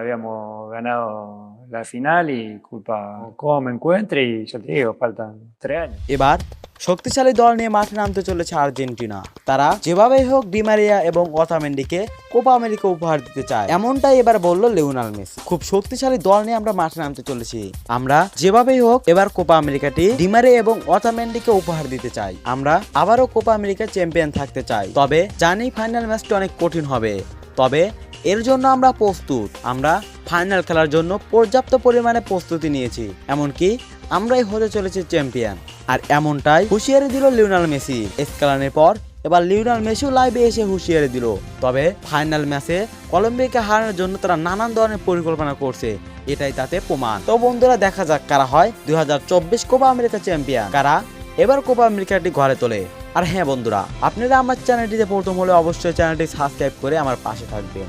Habíamos ganado la final y culpa cómo me encuentre y yo te digo, faltan tres años. এবার শক্তিশালী দল নিয়ে মাঠে নামতে চলেছে আর্জেন্টিনা। তারা যেভাবেই হোক ডিমারিয়া এবং অতামেন্ডিকে কোপা আমেরিকা উপহার দিতে চায় এমনটাই এবার বলল লিওনাল মেসি। খুব শক্তিশালী দল নিয়ে আমরা মাঠে নামতে চলেছি। আমরা যেভাবেই হোক এবার কোপা আমেরিকাটি ডিমারে এবং অতামেন্ডিকে উপহার দিতে চাই। আমরা আবারও কোপা আমেরিকা চ্যাম্পিয়ন থাকতে চাই। তবে জানি ফাইনাল ম্যাচটি অনেক কঠিন হবে। তবে এর জন্য আমরা প্রস্তুত। আমরা ফাইনাল খেলার জন্য পর্যাপ্ত পরিমাণে প্রস্তুতি নিয়েছি। এমনকি আমরাই হতে চলেছি চ্যাম্পিয়ন আর এমনটাই হুঁশিয়ারি দিল লিওনাল মেসি। স্কালানের পর এবার লিওনাল মেসিও লাইভে এসে হুঁশিয়ারি দিল। তবে ফাইনাল ম্যাচে কলম্বিয়াকে হারানোর জন্য তারা নানান ধরনের পরিকল্পনা করছে। এটাই তাতে প্রমাণ। তো বন্ধুরা, দেখা যাক কারা হয় দুই হাজার চব্বিশ কোপা আমেরিকা চ্যাম্পিয়ন কারা এবার কোপা আমেরিকাটি ঘরে তোলে। আর হ্যাঁ বন্ধুরা, আপনারা আমার চ্যানেলটিতে প্রথম হলে অবশ্যই চ্যানেলটি সাবস্ক্রাইব করে আমার পাশে থাকবেন।